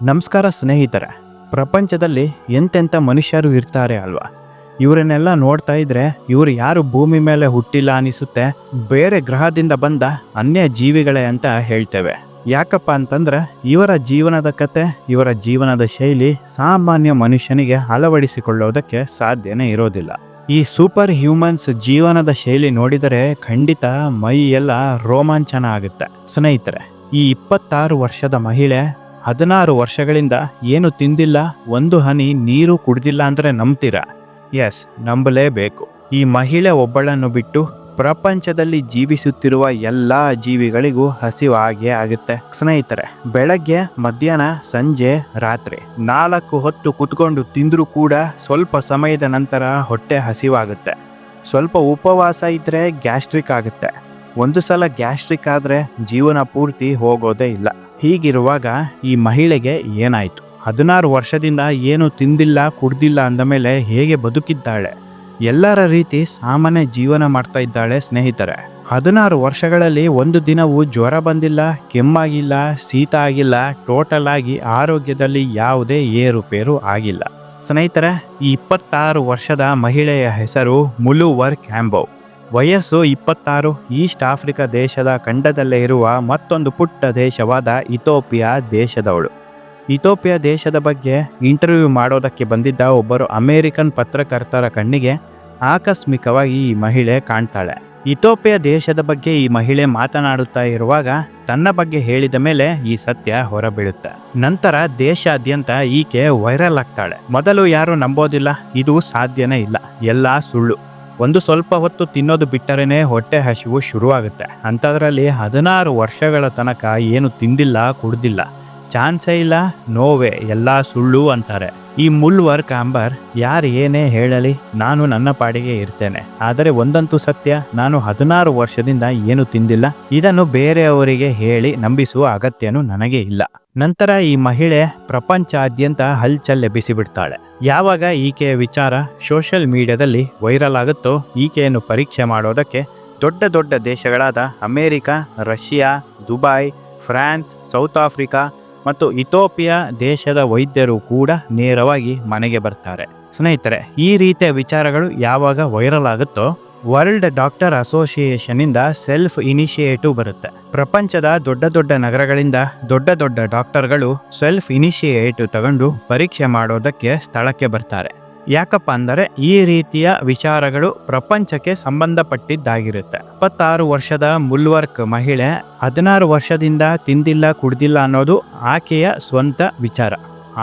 ನಮಸ್ಕಾರ ಸ್ನೇಹಿತರೆ, ಪ್ರಪಂಚದಲ್ಲಿ ಎಂತೆಂಥ ಮನುಷ್ಯರು ಇರ್ತಾರೆ ಅಲ್ವಾ? ಇವರನ್ನೆಲ್ಲ ನೋಡ್ತಾ ಇದ್ರೆ ಇವರು ಯಾರು ಭೂಮಿ ಮೇಲೆ ಹುಟ್ಟಿಲ್ಲ ಅನಿಸುತ್ತೆ, ಬೇರೆ ಗ್ರಹದಿಂದ ಬಂದ ಅನ್ಯ ಜೀವಿಗಳೇ ಅಂತ ಹೇಳ್ತೇವೆ. ಯಾಕಪ್ಪ ಅಂತಂದ್ರೆ ಇವರ ಜೀವನದ ಕತೆ, ಇವರ ಜೀವನದ ಶೈಲಿ ಸಾಮಾನ್ಯ ಮನುಷ್ಯನಿಗೆ ಅಳವಡಿಸಿಕೊಳ್ಳೋದಕ್ಕೆ ಸಾಧ್ಯನೇ ಇರೋದಿಲ್ಲ. ಈ ಸೂಪರ್ ಹ್ಯೂಮನ್ಸ್ ಜೀವನದ ಶೈಲಿ ನೋಡಿದರೆ ಖಂಡಿತ ಮೈ ಎಲ್ಲ ರೋಮಾಂಚನ ಆಗುತ್ತೆ. ಸ್ನೇಹಿತರೆ, ಈ ಇಪ್ಪತ್ತಾರು ವರ್ಷದ ಮಹಿಳೆ ಹದಿನಾರು ವರ್ಷಗಳಿಂದ ಏನು ತಿಂದಿಲ್ಲ, ಒಂದು ಹನಿ ನೀರು ಕುಡ್ದಿಲ್ಲ ಅಂದರೆ ನಂಬ್ತೀರಾ? ಎಸ್ ನಂಬಲೇಬೇಕು. ಈ ಮಹಿಳೆ ಒಬ್ಬಳನ್ನು ಬಿಟ್ಟು ಪ್ರಪಂಚದಲ್ಲಿ ಜೀವಿಸುತ್ತಿರುವ ಎಲ್ಲ ಜೀವಿಗಳಿಗೂ ಹಸಿವಾಗೇ ಆಗುತ್ತೆ. ಸ್ನೇಹಿತರೆ, ಬೆಳಗ್ಗೆ, ಮಧ್ಯಾಹ್ನ, ಸಂಜೆ, ರಾತ್ರಿ ನಾಲ್ಕು ಹೊತ್ತು ಕುತ್ಕೊಂಡು ತಿಂದರೂ ಕೂಡ ಸ್ವಲ್ಪ ಸಮಯದ ನಂತರ ಹೊಟ್ಟೆ ಹಸಿವಾಗುತ್ತೆ. ಸ್ವಲ್ಪ ಉಪವಾಸ ಇದ್ದರೆ ಗ್ಯಾಸ್ಟ್ರಿಕ್ ಆಗುತ್ತೆ. ಒಂದು ಸಲ ಗ್ಯಾಸ್ಟ್ರಿಕ್ ಆದರೆ ಜೀವನ ಪೂರ್ತಿ ಹೋಗೋದೇ ಇಲ್ಲ. ಹೀಗಿರುವಾಗ ಈ ಮಹಿಳೆಗೆ ಏನಾಯಿತು? ಹದಿನಾರು ವರ್ಷದಿಂದ ಏನು ತಿಂದಿಲ್ಲ, ಕುಡ್ದಿಲ್ಲ ಅಂದ ಮೇಲೆ ಹೇಗೆ ಬದುಕಿದ್ದಾಳೆ? ಎಲ್ಲರ ರೀತಿ ಸಾಮಾನ್ಯ ಜೀವನ ಮಾಡ್ತಾ ಇದ್ದಾಳೆ ಸ್ನೇಹಿತರೆ. ಹದಿನಾರು ವರ್ಷಗಳಲ್ಲಿ ಒಂದು ದಿನವೂ ಜ್ವರ ಬಂದಿಲ್ಲ, ಕೆಮ್ಮಾಗಿಲ್ಲ, ಶೀತ ಆಗಿಲ್ಲ ಟೋಟಲ್ ಆಗಿ ಆರೋಗ್ಯದಲ್ಲಿ ಯಾವುದೇ ಏರುಪೇರು ಆಗಿಲ್ಲ. ಸ್ನೇಹಿತರೆ, ಈ ಇಪ್ಪತ್ತಾರು ವರ್ಷದ ಮಹಿಳೆಯ ಹೆಸರು ಮುಲುವರ್ ಕ್ಯಾಂಬೋವ್ ವಯಸ್ಸು ಇಪ್ಪತ್ತಾರು, ಈಸ್ಟ್ ಆಫ್ರಿಕಾ ದೇಶದ ಖಂಡದಲ್ಲೇ ಇರುವ ಮತ್ತೊಂದು ಪುಟ್ಟ ದೇಶವಾದ ಇಥೋಪಿಯಾ ದೇಶದವಳು. ಇಥೋಪಿಯಾ ದೇಶದ ಬಗ್ಗೆ ಇಂಟರ್ವ್ಯೂ ಮಾಡೋದಕ್ಕೆ ಬಂದಿದ್ದ ಒಬ್ಬರು ಅಮೇರಿಕನ್ ಪತ್ರಕರ್ತರ ಕಣ್ಣಿಗೆ ಆಕಸ್ಮಿಕವಾಗಿ ಈ ಮಹಿಳೆ ಕಾಣ್ತಾಳೆ. ಇಥೋಪಿಯಾ ದೇಶದ ಬಗ್ಗೆ ಈ ಮಹಿಳೆ ಮಾತನಾಡುತ್ತಾ ಇರುವಾಗ ತನ್ನ ಬಗ್ಗೆ ಹೇಳಿದ ಮೇಲೆ ಈ ಸತ್ಯ ಹೊರಬೀಳುತ್ತೆ. ನಂತರ ದೇಶಾದ್ಯಂತ ಈಕೆ ವೈರಲ್ ಆಗ್ತಾಳೆ. ಮೊದಲು ಯಾರು ನಂಬೋದಿಲ್ಲ, ಇದು ಸಾಧ್ಯನೇ ಇಲ್ಲ. ಎಲ್ಲ ಸುಳ್ಳು. ಒಂದು ಸ್ವಲ್ಪ ಹೊತ್ತು ತಿನ್ನೋದು ಬಿಟ್ಟರೇನೆ ಹೊಟ್ಟೆ ಹಸಿವು ಶುರುವಾಗುತ್ತೆ. ಅಂಥದ್ರಲ್ಲಿ ಹದಿನಾರು ವರ್ಷಗಳ ತನಕ ಏನು ತಿಂದಿಲ್ಲ, ಕುಡ್ದಿಲ್ಲ. ಚಾನ್ಸೇ ಇಲ್ಲ, ನೋವೆ, ಎಲ್ಲ ಸುಳ್ಳು ಅಂತಾರೆ. ಈ ಮುಲ್ವರ್ ಕಾಂಬರ್ ಯಾರು ಏನೇ ಹೇಳಲಿ, ನಾನು ನನ್ನ ಪಾಡಿಗೆ ಇರ್ತೇನೆ. ಆದರೆ ಒಂದಂತೂ ಸತ್ಯ, ನಾನು ಹದಿನಾರು ವರ್ಷದಿಂದ ಏನು ತಿಂದಿಲ್ಲ. ಇದನ್ನು ಬೇರೆಯವರಿಗೆ ಹೇಳಿ ನಂಬಿಸುವ ಅಗತ್ಯನೂ ನನಗೆ ಇಲ್ಲ. ನಂತರ ಈ ಮಹಿಳೆ ಪ್ರಪಂಚಾದ್ಯಂತ ಹಲ್ಚಲ್ ಎಬ್ಬಿಸಿಬಿಡ್ತಾಳೆ. ಯಾವಾಗ ಈಕೆಯ ವಿಚಾರ ಸೋಷಿಯಲ್ ಮೀಡಿಯಾದಲ್ಲಿ ವೈರಲ್ ಆಗುತ್ತೋ, ಈಕೆಯನ್ನು ಪರೀಕ್ಷೆ ಮಾಡೋದಕ್ಕೆ ದೊಡ್ಡ ದೊಡ್ಡ ದೇಶಗಳಾದ America, Russia, Dubai, France, South Africa ಮತ್ತು ಇಥೋಪಿಯಾ ದೇಶದ ವೈದ್ಯರು ಕೂಡ ನೇರವಾಗಿ ಮನೆಗೆ ಬರ್ತಾರೆ. ಸ್ನೇಹಿತರೆ, ಈ ರೀತಿಯ ವಿಚಾರಗಳು ಯಾವಾಗ ವೈರಲ್ ಆಗುತ್ತೋ, ವರ್ಲ್ಡ್ ಡಾಕ್ಟರ್ ಅಸೋಸಿಯೇಷನ್ ಇಂದ ಸೆಲ್ಫ್ ಇನಿಷಿಯೇಟಿವ್ ಬರುತ್ತೆ. ಪ್ರಪಂಚದ ದೊಡ್ಡ ದೊಡ್ಡ ನಗರಗಳಿಂದ ದೊಡ್ಡ ದೊಡ್ಡ ಡಾಕ್ಟರ್ಗಳು ಸೆಲ್ಫ್ ಇನಿಷಿಯೇಟಿವ್ ತಗೊಂಡು ಪರೀಕ್ಷೆ ಮಾಡೋದಕ್ಕೆ ಸ್ಥಳಕ್ಕೆ ಬರ್ತಾರೆ. ಯಾಕಪ್ಪ ಅಂದರೆ ಈ ರೀತಿಯ ವಿಚಾರಗಳು ಪ್ರಪಂಚಕ್ಕೆ ಸಂಬಂಧಪಟ್ಟಿದ್ದಾಗಿರುತ್ತೆ. ಇಪ್ಪತ್ತಾರು ವರ್ಷದ ಮುಲ್ವರ್ಕ್ ಮಹಿಳೆ ಹದಿನಾರು ವರ್ಷದಿಂದ ತಿಂದಿಲ್ಲ, ಕುಡ್ದಿಲ್ಲ ಅನ್ನೋದು ಆಕೆಯ ಸ್ವಂತ ವಿಚಾರ.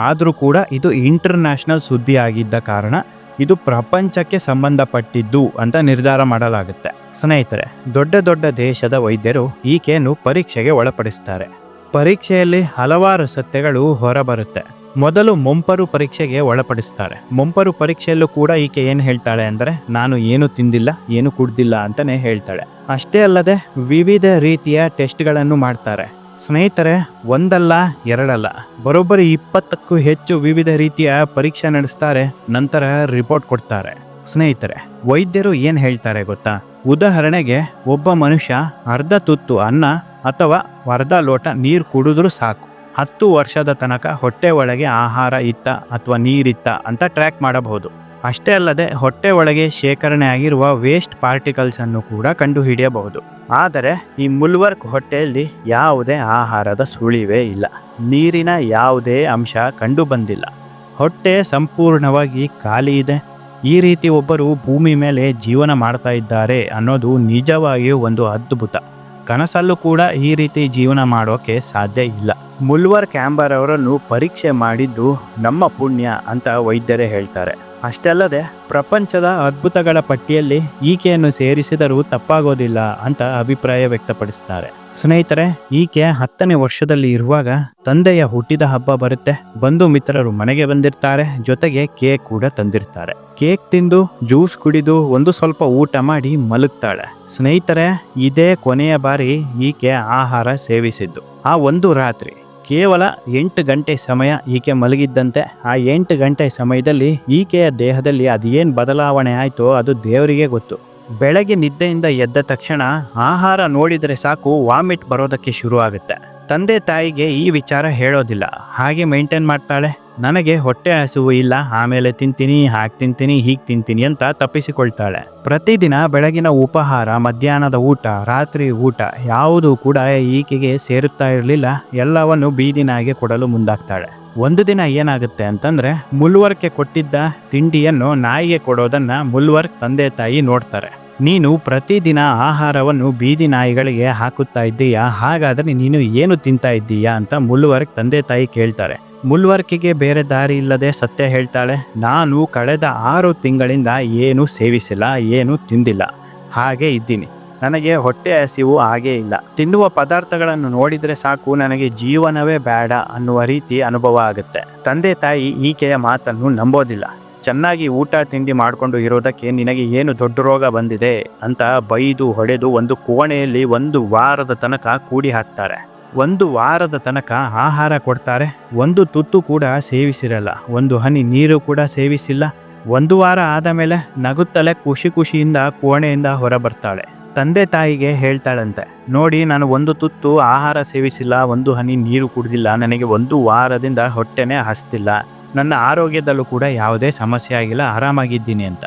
ಆದರೂ ಕೂಡ ಇದು ಇಂಟರ್ನ್ಯಾಷನಲ್ ಸುದ್ದಿ ಆಗಿದ್ದ ಕಾರಣ ಇದು ಪ್ರಪಂಚಕ್ಕೆ ಸಂಬಂಧಪಟ್ಟಿದ್ದು ಅಂತ ನಿರ್ಧಾರ ಮಾಡಲಾಗುತ್ತೆ. ಸ್ನೇಹಿತರೆ, ದೊಡ್ಡ ದೊಡ್ಡ ದೇಶದ ವೈದ್ಯರು ಈಕೆಯನ್ನು ಪರೀಕ್ಷೆಗೆ ಒಳಪಡಿಸ್ತಾರೆ. ಪರೀಕ್ಷೆಯಲ್ಲಿ ಹಲವಾರು ಸತ್ಯಗಳು ಹೊರಬರುತ್ತೆ. ಮೊದಲು ಮೊಂಪರು ಪರೀಕ್ಷೆಗೆ ಒಳಪಡಿಸ್ತಾರೆ. ಮೊಂಪರು ಪರೀಕ್ಷೆಯಲ್ಲೂ ಕೂಡ ಈಕೆ ಏನು ಹೇಳ್ತಾಳೆ ಅಂದರೆ, ನಾನು ಏನು ತಿಂದಿಲ್ಲ, ಏನು ಕುಡ್ದಿಲ್ಲ ಅಂತಲೇ ಹೇಳ್ತಾಳೆ. ಅಷ್ಟೇ ಅಲ್ಲದೆ ವಿವಿಧ ರೀತಿಯ ಟೆಸ್ಟ್ಗಳನ್ನು ಮಾಡ್ತಾರೆ. ಸ್ನೇಹಿತರೆ, ಒಂದಲ್ಲ, ಎರಡಲ್ಲ, ಬರೋಬ್ಬರಿ ಇಪ್ಪತ್ತಕ್ಕೂ ಹೆಚ್ಚು ವಿವಿಧ ರೀತಿಯ ಪರೀಕ್ಷೆ ನಡೆಸ್ತಾರೆ, ನಂತರ ರಿಪೋರ್ಟ್ ಕೊಡ್ತಾರೆ. ಸ್ನೇಹಿತರೆ, ವೈದ್ಯರು ಏನು ಹೇಳ್ತಾರೆ ಗೊತ್ತಾ? ಉದಾಹರಣೆಗೆ, ಒಬ್ಬ ಮನುಷ್ಯ ಅರ್ಧ ತುತ್ತು ಅನ್ನ ಅಥವಾ ಅರ್ಧ ಲೋಟ ನೀರು ಕುಡಿದ್ರೂ ಸಾಕು. ಹತ್ತು ವರ್ಷದ ತನಕ ಹೊಟ್ಟೆ ಒಳಗೆ ಆಹಾರ ಇತ್ತ ಅಥವಾ ನೀರಿತ್ತ ಅಂತ ಟ್ರ್ಯಾಕ್ ಮಾಡಬಹುದು. ಅಷ್ಟೇ ಅಲ್ಲದೆ ಹೊಟ್ಟೆ ಒಳಗೆ ಶೇಖರಣೆ ಆಗಿರುವ ವೇಸ್ಟ್ ಪಾರ್ಟಿಕಲ್ಸ್ ಅನ್ನು ಕೂಡ ಕಂಡುಹಿಡಿಯಬಹುದು. ಆದರೆ ಈ ಮುಲ್ವರ್ಕ್ ಹೊಟ್ಟೆಯಲ್ಲಿ ಯಾವುದೇ ಆಹಾರದ ಸುಳಿವೇ ಇಲ್ಲ. ನೀರಿನ ಯಾವುದೇ ಅಂಶ ಕಂಡು ಬಂದಿಲ್ಲ ಹೊಟ್ಟೆ ಸಂಪೂರ್ಣವಾಗಿ ಖಾಲಿ ಇದೆ. ಈ ರೀತಿ ಒಬ್ಬರು ಭೂಮಿ ಮೇಲೆ ಜೀವನ ಮಾಡ್ತಾ ಇದ್ದಾರೆ ಅನ್ನೋದು ನಿಜವಾಗಿಯೂ ಒಂದು ಅದ್ಭುತ. ಕನಸಲ್ಲೂ ಕೂಡ ಈ ರೀತಿ ಜೀವನ ಮಾಡೋಕೆ ಸಾಧ್ಯ ಇಲ್ಲ. ಮುಲ್ವರ್ ಕ್ಯಾಂಬರ್ ಅವರನ್ನು ಪರೀಕ್ಷೆ ಮಾಡಿದ್ದು ನಮ್ಮ ಪುಣ್ಯ ಅಂತ ವೈದ್ಯರೇ ಹೇಳ್ತಾರೆ. ಅಷ್ಟೇ ಅಲ್ಲದೆ ಪ್ರಪಂಚದ ಅದ್ಭುತಗಳ ಪಟ್ಟಿಯಲ್ಲಿ ಈಕೆಯನ್ನು ಸೇರಿಸಿದರೂ ತಪ್ಪಾಗೋದಿಲ್ಲ ಅಂತ ಅಭಿಪ್ರಾಯ ವ್ಯಕ್ತಪಡಿಸ್ತಾರೆ ಸ್ನೇಹಿತರೆ, ಈಕೆ ಹತ್ತನೇ ವರ್ಷದಲ್ಲಿ ಇರುವಾಗ ತಂದೆಯ ಹುಟ್ಟಿದ ಹಬ್ಬ ಬರುತ್ತೆ. ಬಂಧು ಮಿತ್ರರು ಮನೆಗೆ ಬಂದಿರ್ತಾರೆ, ಜೊತೆಗೆ ಕೇಕ್ ಕೂಡ ತಂದಿರ್ತಾರೆ. ಕೇಕ್ ತಿಂದು, ಜ್ಯೂಸ್ ಕುಡಿದು, ಒಂದು ಸ್ವಲ್ಪ ಊಟ ಮಾಡಿ ಮಲಗ್ತಾಳೆ. ಸ್ನೇಹಿತರೆ, ಇದೇ ಕೊನೆಯ ಬಾರಿ ಈಕೆ ಆಹಾರ ಸೇವಿಸಿದ್ದು. ಆ ಒಂದು ರಾತ್ರಿ ಕೇವಲ ಎಂಟು ಗಂಟೆ ಸಮಯ ಈಕೆ ಮಲಗಿದ್ದಂತೆ, ಆ ಎಂಟು ಗಂಟೆ ಸಮಯದಲ್ಲಿ ಈಕೆಯ ದೇಹದಲ್ಲಿ ಅದೇನು ಬದಲಾವಣೆ ಆಯಿತೋ ಅದು ದೇವರಿಗೆ ಗೊತ್ತು. ಬೆಳಗ್ಗೆ ನಿದ್ದೆಯಿಂದ ಎದ್ದ ತಕ್ಷಣ ಆಹಾರ ನೋಡಿದರೆ ಸಾಕು ವಾಮಿಟ್ ಬರೋದಕ್ಕೆ ಶುರು ಆಗುತ್ತೆ ತಂದೆ ತಾಯಿಗೆ ಈ ವಿಚಾರ ಹೇಳೋದಿಲ್ಲ. ಹಾಗೆ ಮೇಂಟೈನ್ ಮಾಡ್ತಾಳೆ. ನನಗೆ ಹೊಟ್ಟೆ ಹಸುವು ಇಲ್ಲ. ಆಮೇಲೆ ತಿಂತೀನಿ, ಹಾಗೆ ತಿಂತೀನಿ, ಹೀಗೆ ತಿಂತೀನಿ ಅಂತ ತಪ್ಪಿಸಿಕೊಳ್ತಾಳೆ. ಪ್ರತಿದಿನ ಬೆಳಗಿನ ಉಪಹಾರ, ಮಧ್ಯಾಹ್ನದ ಊಟ, ರಾತ್ರಿ ಊಟ ಯಾವುದೂ ಕೂಡ ಈಕೆಗೆ ಸೇರುತ್ತಾ ಇರಲಿಲ್ಲ. ಎಲ್ಲವನ್ನು ಬೀದಿನಾಗೆ ಕೊಡಲು ಮುಂದಾಗ್ತಾಳೆ. ಒಂದು ದಿನ ಏನಾಗುತ್ತೆ ಅಂತಂದ್ರೆ ಮುಲ್ವರ್ಗೆ ಕೊಟ್ಟಿದ್ದ ತಿಂಡಿಯನ್ನು ನಾಯಿಗೆ ಕೊಡೋದನ್ನ ಮುಲ್ವರ್ಕ್ ತಂದೆ ತಾಯಿ ನೋಡ್ತಾರೆ. ನೀನು ಪ್ರತಿದಿನ ಆಹಾರವನ್ನು ಬೀದಿ ನಾಯಿಗಳಿಗೆ ಹಾಕುತ್ತಾ ಇದ್ದೀಯಾ? ಹಾಗಾದರೆ ನೀನು ಏನು ತಿಂತಾ ಇದ್ದೀಯಾ? ಅಂತ ಮುಲ್ವರ್ಕ್ ತಂದೆ ತಾಯಿ ಕೇಳ್ತಾರೆ. ಮುಲ್ವರ್ಕಿಗೆ ಬೇರೆ ದಾರಿ ಇಲ್ಲದೆ ಸತ್ಯ ಹೇಳ್ತಾಳೆ. ನಾನು ಕಳೆದ ಆರು ತಿಂಗಳಿಂದ ಏನು ಸೇವಿಸಿಲ್ಲ, ಏನು ತಿಂದಿಲ್ಲ. ಹಾಗೆ ಇದ್ದೀನಿ. ನನಗೆ ಹೊಟ್ಟೆ ಹಸಿವು ಹಾಗೇ ಇಲ್ಲ. ತಿನ್ನುವ ಪದಾರ್ಥಗಳನ್ನು ನೋಡಿದರೆ ಸಾಕು, ನನಗೆ ಜೀವನವೇ ಬೇಡ ಅನ್ನುವ ರೀತಿ ಅನುಭವ ಆಗುತ್ತೆ. ತಂದೆ ತಾಯಿ ಈಕೆಯ ಮಾತನ್ನು ನಂಬೋದಿಲ್ಲ. ಚೆನ್ನಾಗಿ ಊಟ, ತಿಂಡಿ ಮಾಡಿಕೊಂಡು ಇರೋದಕ್ಕೆ ನಿನಗೆ ಏನು ದೊಡ್ಡ ರೋಗ ಬಂದಿದೆ ಅಂತ ಬೈದು ಹೊಡೆದು ಒಂದು ಕೋಣೆಯಲ್ಲಿ ಒಂದು ವಾರದ ತನಕ ಕೂಡಿ ಹಾಕ್ತಾರೆ. ಒಂದು ವಾರದ ತನಕ ಆಹಾರ ಕೊಡ್ತಾರೆ. ಒಂದು ತುತ್ತು ಕೂಡ ಸೇವಿಸಿರಲ್ಲ. ಒಂದು ಹನಿ ನೀರು ಕೂಡ ಸೇವಿಸಿಲ್ಲ. ಒಂದು ವಾರ ಆದ ಮೇಲೆ ನಗುತ್ತಲೇ ಖುಷಿ ಖುಷಿಯಿಂದ ಕೋಣೆಯಿಂದ ಹೊರ ಬರ್ತಾಳೆ ತಂದೆ ತಾಯಿಗೆ ಹೇಳ್ತಾಳಂತೆ, ನೋಡಿ, ನಾನು ಒಂದು ತುತ್ತು ಆಹಾರ ಸೇವಿಸಿಲ್ಲ, ಒಂದು ಹನಿ ನೀರು ಕುಡಿದಿಲ್ಲ. ನನಗೆ ಒಂದು ವಾರದಿಂದ ಹೊಟ್ಟೆನೇ ಹಸ್ತಿಲ್ಲ. ನನ್ನ ಆರೋಗ್ಯದಲ್ಲೂ ಕೂಡ ಯಾವುದೇ ಸಮಸ್ಯೆ ಆಗಿಲ್ಲ, ಆರಾಮಾಗಿದ್ದೀನಿ ಅಂತ.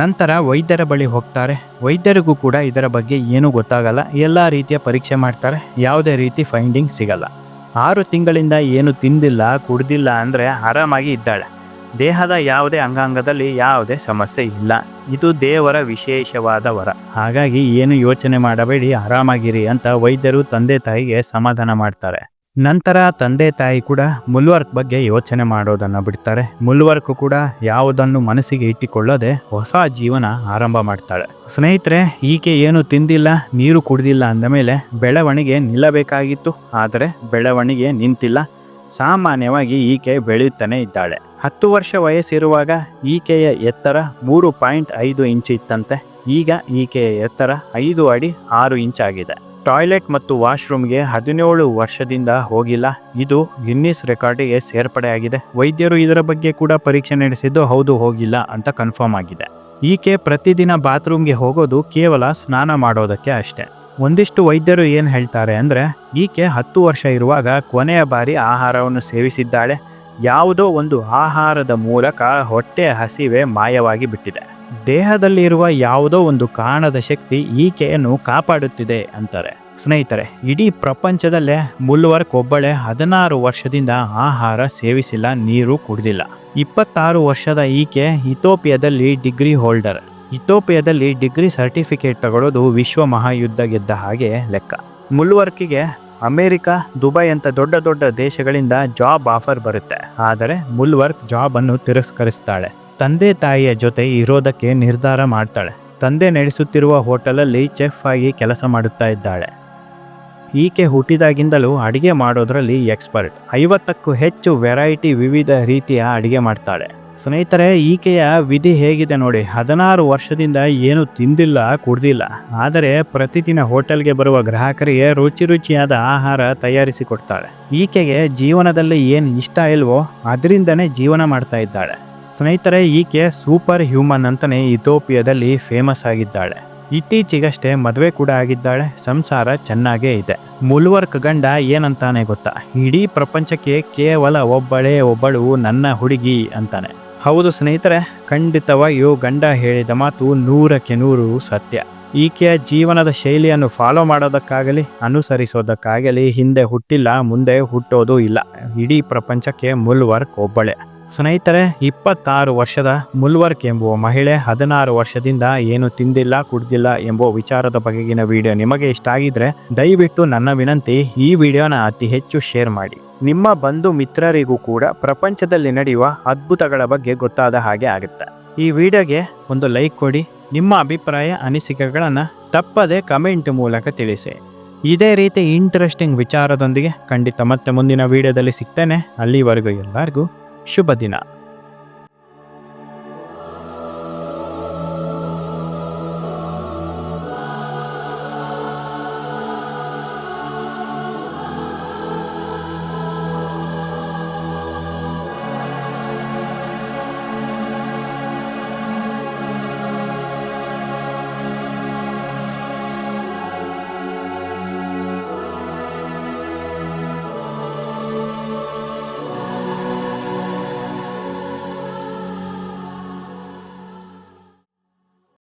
ನಂತರ ವೈದ್ಯರ ಬಳಿ ಹೋಗ್ತಾರೆ. ವೈದ್ಯರಿಗೂ ಕೂಡ ಇದರ ಬಗ್ಗೆ ಏನೂ ಗೊತ್ತಾಗಲ್ಲ. ಎಲ್ಲ ರೀತಿಯ ಪರೀಕ್ಷೆ ಮಾಡ್ತಾರೆ. ಯಾವುದೇ ರೀತಿ ಫೈಂಡಿಂಗ್ ಸಿಗಲ್ಲ. ಆರು ತಿಂಗಳಿಂದ ಏನು ತಿಂದಿಲ್ಲ, ಕುಡ್ದಿಲ್ಲ ಅಂದರೆ ಆರಾಮಾಗಿ ಇದ್ದಾಳೆ. ದೇಹದ ಯಾವುದೇ ಅಂಗಾಂಗದಲ್ಲಿ ಯಾವುದೇ ಸಮಸ್ಯೆ ಇಲ್ಲ. ಇದು ದೇವರ ವಿಶೇಷವಾದ ವರ. ಹಾಗಾಗಿ ಏನು ಯೋಚನೆ ಮಾಡಬೇಡಿ, ಆರಾಮಾಗಿರಿ ಅಂತ ವೈದ್ಯರು ತಂದೆ ತಾಯಿಗೆ ಸಮಾಧಾನ ಮಾಡ್ತಾರೆ. ನಂತರ ತಂದೆ ತಾಯಿ ಕೂಡ ಮುಲ್ವರ್ಕ್ ಬಗ್ಗೆ ಯೋಚನೆ ಮಾಡೋದನ್ನು ಬಿಡ್ತಾರೆ. ಮುಲ್ವರ್ಕ್ ಕೂಡ ಯಾವುದನ್ನು ಮನಸ್ಸಿಗೆ ಇಟ್ಟುಕೊಳ್ಳದೆ ಹೊಸ ಜೀವನ ಆರಂಭ ಮಾಡ್ತಾಳೆ. ಸ್ನೇಹಿತರೆ, ಈಕೆ ಏನು ತಿಂದಿಲ್ಲ, ನೀರು ಕುಡಿದಿಲ್ಲ ಅಂದ ಮೇಲೆ ಬೆಳವಣಿಗೆ ನಿಲ್ಲಬೇಕಾಗಿತ್ತು. ಆದರೆ ಬೆಳವಣಿಗೆ ನಿಂತಿಲ್ಲ. ಸಾಮಾನ್ಯವಾಗಿ ಈಕೆ ಬೆಳೆಯುತ್ತಾನೆ ಇದ್ದಾಳೆ. ಹತ್ತು ವರ್ಷ ವಯಸ್ಸಿರುವಾಗ ಈಕೆಯ ಎತ್ತರ ಮೂರು ಪಾಯಿಂಟ್ ಐದು ಇಂಚ್ ಇತ್ತಂತೆ. ಈಗ ಈಕೆಯ ಎತ್ತರ ಐದು ಅಡಿ ಆರು ಇಂಚ್ ಆಗಿದೆ. ಟಾಯ್ಲೆಟ್ ಮತ್ತು ವಾಶ್ರೂಮ್ಗೆ ಹದಿನೇಳು ವರ್ಷದಿಂದ ಹೋಗಿಲ್ಲ. ಇದು ಗಿನ್ನಿಸ್ ರೆಕಾರ್ಡಿಗೆ ಸೇರ್ಪಡೆಯಾಗಿದೆ. ವೈದ್ಯರು ಇದರ ಬಗ್ಗೆ ಕೂಡ ಪರೀಕ್ಷೆ ನಡೆಸಿದ್ದು ಹೌದು, ಹೋಗಿಲ್ಲ ಅಂತ ಕನ್ಫರ್ಮ್ ಆಗಿದೆ. ಈಕೆ ಪ್ರತಿದಿನ ಬಾತ್ರೂಮ್ಗೆ ಹೋಗೋದು ಕೇವಲ ಸ್ನಾನ ಮಾಡೋದಕ್ಕೆ ಅಷ್ಟೇ. ಒಂದಿಷ್ಟು ವೈದ್ಯರು ಏನು ಹೇಳ್ತಾರೆ ಅಂದರೆ, ಈಕೆ ಹತ್ತು ವರ್ಷ ಇರುವಾಗ ಕೊನೆಯ ಬಾರಿ ಆಹಾರವನ್ನು ಸೇವಿಸಿದ್ದಾಳೆ. ಯಾವುದೋ ಒಂದು ಆಹಾರದ ಮೂಲಕ ಹೊಟ್ಟೆ ಹಸಿವೆ ಮಾಯವಾಗಿ ಬಿಟ್ಟಿದೆ. ದೇಹದಲ್ಲಿರುವ ಯಾವುದೋ ಒಂದು ಕಾರಣದ ಶಕ್ತಿ ಈಕೆಯನ್ನು ಕಾಪಾಡುತ್ತಿದೆ ಅಂತಾರೆ. ಸ್ನೇಹಿತರೆ, ಇಡೀ ಪ್ರಪಂಚದಲ್ಲೇ ಮುಲ್ವರ್ಕ್ ಒಬ್ಬಳೆ ಹದಿನಾರು ವರ್ಷದಿಂದ ಆಹಾರ ಸೇವಿಸಿಲ್ಲ, ನೀರು ಕುಡಿದಿಲ್ಲ. ಇಪ್ಪತ್ತಾರು ವರ್ಷದ ಈಕೆ ಇಥೋಪಿಯಾದಲ್ಲಿ ಡಿಗ್ರಿ ಹೋಲ್ಡರ್. ಇಥೋಪಿಯಾದಲ್ಲಿ ಡಿಗ್ರಿ ಸರ್ಟಿಫಿಕೇಟ್ ತಗೊಳ್ಳೋದು ವಿಶ್ವ ಮಹಾಯುದ್ಧ ಗೆದ್ದ ಹಾಗೆ ಲೆಕ್ಕ. ಮುಲ್ವರ್ಕಿಗೆ ಅಮೆರಿಕ, ದುಬೈ ಅಂತ ದೊಡ್ಡ ದೊಡ್ಡ ದೇಶಗಳಿಂದ ಜಾಬ್ ಆಫರ್ ಬರುತ್ತೆ. ಆದರೆ ಮುಲ್ವರ್ಕ್ ಜಾಬ್ ಅನ್ನು ತಿರಸ್ಕರಿಸ್ತಾಳೆ. ತಂದೆ ತಾಯಿಯ ಜೊತೆ ಇರೋದಕ್ಕೆ ನಿರ್ಧಾರ ಮಾಡ್ತಾಳೆ. ತಂದೆ ನಡೆಸುತ್ತಿರುವ ಹೋಟೆಲಲ್ಲಿ ಚೆಫ್ ಆಗಿ ಕೆಲಸ ಮಾಡುತ್ತಾ ಇದ್ದಾಳೆ. ಈಕೆ ಹುಟ್ಟಿದಾಗಿಂದಲೂ ಅಡುಗೆ ಮಾಡೋದ್ರಲ್ಲಿ ಎಕ್ಸ್ಪರ್ಟ್. ಐವತ್ತಕ್ಕೂ ಹೆಚ್ಚು ವೆರೈಟಿ ವಿವಿಧ ರೀತಿಯ ಅಡುಗೆ ಮಾಡ್ತಾಳೆ. ಸ್ನೇಹಿತರೆ, ಈಕೆಯ ವಿಧಿ ಹೇಗಿದೆ ನೋಡಿ. ಹದಿನಾರು ವರ್ಷದಿಂದ ಏನು ತಿಂದಿಲ್ಲ, ಕುಡ್ದಿಲ್ಲ. ಆದರೆ ಪ್ರತಿದಿನ ಹೋಟೆಲ್ಗೆ ಬರುವ ಗ್ರಾಹಕರಿಗೆ ರುಚಿ ರುಚಿಯಾದ ಆಹಾರ ತಯಾರಿಸಿ ಕೊಡ್ತಾಳೆ. ಈಕೆಗೆ ಜೀವನದಲ್ಲಿ ಏನು ಇಷ್ಟ ಇಲ್ವೋ, ಅದರಿಂದನೇ ಜೀವನ ಮಾಡ್ತಾ ಇದ್ದಾಳೆ. ಸ್ನೇಹಿತರೆ, ಈಕೆ ಸೂಪರ್ ಹ್ಯೂಮನ್ ಅಂತಲೇ ಇಥೋಪಿಯಾದಲ್ಲಿ ಫೇಮಸ್ ಆಗಿದ್ದಾಳೆ. ಇತ್ತೀಚೆಗಷ್ಟೇ ಮದುವೆ ಕೂಡ ಆಗಿದ್ದಾಳೆ. ಸಂಸಾರ ಚೆನ್ನಾಗೇ ಇದೆ. ಮುಲ್ವರ್ಕ್ ಗಂಡ ಏನಂತಾನೆ ಗೊತ್ತಾ? ಇಡೀ ಪ್ರಪಂಚಕ್ಕೆ ಕೇವಲ ಒಬ್ಬಳೇ ಒಬ್ಬಳು ನನ್ನ ಹುಡುಗಿ ಅಂತಾನೆ. ಹೌದು ಸ್ನೇಹಿತರೆ ಖಂಡಿತವಾಗಿಯೂ ಗಂಡ ಹೇಳಿದ ಮಾತು ನೂರಕ್ಕೆ ನೂರು ಸತ್ಯ. ಈಕೆಯ ಜೀವನದ ಶೈಲಿಯನ್ನು ಫಾಲೋ ಮಾಡೋದಕ್ಕಾಗಲಿ, ಅನುಸರಿಸೋದಕ್ಕಾಗಲಿ ಹಿಂದೆ ಹುಟ್ಟಿಲ್ಲ, ಮುಂದೆ ಹುಟ್ಟೋದು ಇಲ್ಲ. ಇಡೀ ಪ್ರಪಂಚಕ್ಕೆ ಮುಲ್ವರ್ಕ್ ಒಬ್ಬಳೆ. ಸ್ನೇಹಿತರೆ, ಇಪ್ಪತ್ತಾರು ವರ್ಷದ ಮುಲ್ವರ್ಕ್ ಎಂಬುವ ಮಹಿಳೆ ಹದಿನಾರು ವರ್ಷದಿಂದ ಏನು ತಿಂದಿಲ್ಲ, ಕುಡ್ದಿಲ್ಲ ಎಂಬ ವಿಚಾರದ ಬಗೆಗಿನ ವಿಡಿಯೋ ನಿಮಗೆ ಇಷ್ಟ ಆಗಿದ್ರೆ ದಯವಿಟ್ಟು ನನ್ನ ವಿನಂತಿ ಈ ವಿಡಿಯೋನ ಅತಿ ಹೆಚ್ಚು ಶೇರ್ ಮಾಡಿ. ನಿಮ್ಮ ಬಂಧು ಮಿತ್ರರಿಗೂ ಕೂಡ ಪ್ರಪಂಚದಲ್ಲಿ ನಡೆಯುವ ಅದ್ಭುತಗಳ ಬಗ್ಗೆ ಗೊತ್ತಾದ ಹಾಗೆ ಆಗುತ್ತೆ. ಈ ವಿಡಿಯೋಗೆ ಒಂದು ಲೈಕ್ ಕೊಡಿ, ನಿಮ್ಮ ಅಭಿಪ್ರಾಯ, ಅನಿಸಿಕೆಗಳನ್ನು ತಪ್ಪದೆ ಕಮೆಂಟ್ ಮೂಲಕ ತಿಳಿಸಿ. ಇದೇ ರೀತಿ ಇಂಟ್ರೆಸ್ಟಿಂಗ್ ವಿಚಾರದೊಂದಿಗೆ ಖಂಡಿತ ಮತ್ತೆ ಮುಂದಿನ ವಿಡಿಯೋದಲ್ಲಿ ಸಿಗ್ತೇನೆ. ಅಲ್ಲಿವರೆಗೂ ಎಲ್ಲರಿಗೂ ಶುಭ ದಿನ.